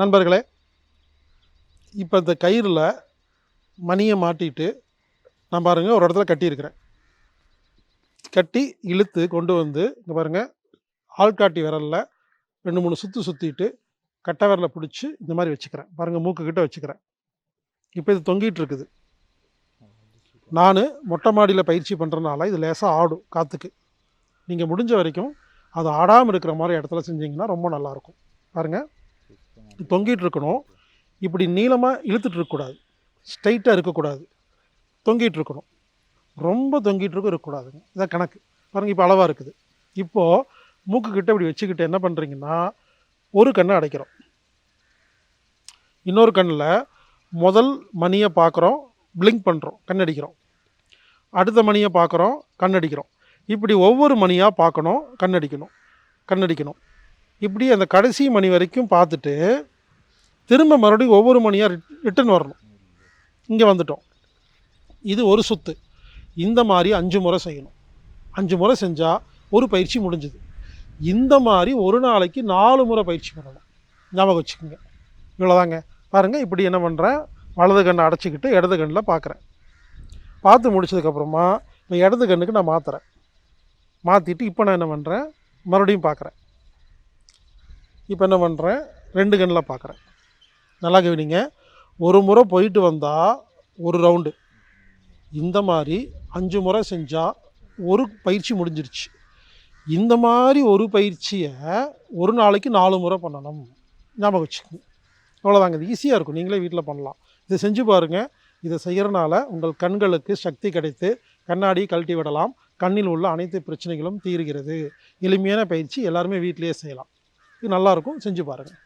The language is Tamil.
நண்பர்களே இப்போ இந்த கயிறில் மணியை மாட்டிட்டு நான் பாருங்கள் ஒரு இடத்துல கட்டியிருக்கிறேன். கட்டி இழுத்து கொண்டு வந்து இங்கே பாருங்கள் ஆள்காட்டி விரலில் ரெண்டு மூணு சுற்று சுற்றிட்டு கட்டை விரலை பிடிச்சி இந்த மாதிரி வச்சுக்கிறேன். பாருங்கள் மூக்குக்கிட்ட வச்சுக்கிறேன். இப்போ இது தொங்கிட்டு இருக்குது. நான் மொட்டை மாடியில் பயிற்சி பண்ணுறதுனால இது லேசாக ஆடும் காற்றுக்கு நீங்கள் முடிஞ்ச வரைக்கும் அது ஆடாமல் இருக்கிற மாதிரி இடத்துல செஞ்சீங்கன்னா ரொம்ப நல்லாயிருக்கும் பாருங்கள் தொங்கிட்டு இருக்கணும் இப்படி நீளமாக இழுத்துட்டு இருக்கக்கூடாது ஸ்ட்ரைட்டாக இருக்கக்கூடாது. தொங்கிட்டு இருக்கணும் ரொம்ப தொங்கிட்டு இருக்க இருக்கக்கூடாதுங்க. இதான் கணக்கு. பாருங்கள் இப்போ அளவாக இருக்குது. இப்போது மூக்குக்கிட்ட இப்படி வச்சுக்கிட்டு என்ன பண்ணுறீங்கன்னா ஒரு கண்ணை அடைக்கிறோம். இன்னொரு கண்ணில் முதல் மணியை பார்க்குறோம் பிளிங்க் பண்ணுறோம் கண்ணடிக்கிறோம். அடுத்த மணியை பார்க்குறோம் கண்ணடிக்கிறோம். இப்படி ஒவ்வொரு மணியாக பார்க்கணும் கண்ணடிக்கணும் கண்ணடிக்கணும். இப்படி அந்த கடைசி மணி வரைக்கும் பார்த்துட்டு திரும்ப மறுபடியும் ஒவ்வொரு மணியாக ரிட்டன் வரணும். இங்கே வந்துட்டோம். இது ஒரு சுத்து. இந்த மாதிரி அஞ்சு முறை செய்யணும். அஞ்சு முறை செஞ்சால் ஒரு பயிற்சி முடிஞ்சுது. இந்த மாதிரி ஒரு நாளைக்கு நாலு முறை பயிற்சி பண்ணணும். ஞாபகம் வச்சுக்கோங்க. இவ்வளோதாங்க பாருங்கள் இப்படி என்ன பண்ணுறேன் வலது கண்ணை அடைச்சிக்கிட்டு இடது கண்ணில் பார்க்குறேன் பார்த்து முடிச்சதுக்கப்புறமா இப்போ இடது கண்ணுக்கு நான் மாற்றுறேன் மாற்றிட்டு இப்போ நான் என்ன பண்ணுறேன் மறுபடியும் பார்க்குறேன் இப்போ என்ன பண்ணுறேன்? ரெண்டு கண்ணில் பார்க்குறேன். நல்லா கவனிங்க. ஒரு முறை போயிட்டு வந்தால் ஒரு ரவுண்டு இந்த மாதிரி அஞ்சு முறை செஞ்சால் ஒரு பயிற்சி முடிஞ்சிருச்சு. இந்த மாதிரி ஒரு பயிற்சியை ஒரு நாளைக்கு நாலு முறை பண்ணணும். ஞாபகம் வச்சுக்கோங்க. அவ்வளோதாங்க இது ஈஸியாக இருக்கும். நீங்களே வீட்டில் பண்ணலாம். இதை செஞ்சு பாருங்கள் இதை செய்கிறனால உங்கள் கண்களுக்கு சக்தி கிடைத்து கண்ணாடி கழட்டி விடலாம். கண்ணில் உள்ள அனைத்து பிரச்சனைகளும் தீர்கிறது. எளிமையான பயிற்சி எல்லாருமே வீட்டிலேயே செய்யலாம். இது நல்லாயிருக்கும். செஞ்சு பாருங்கள்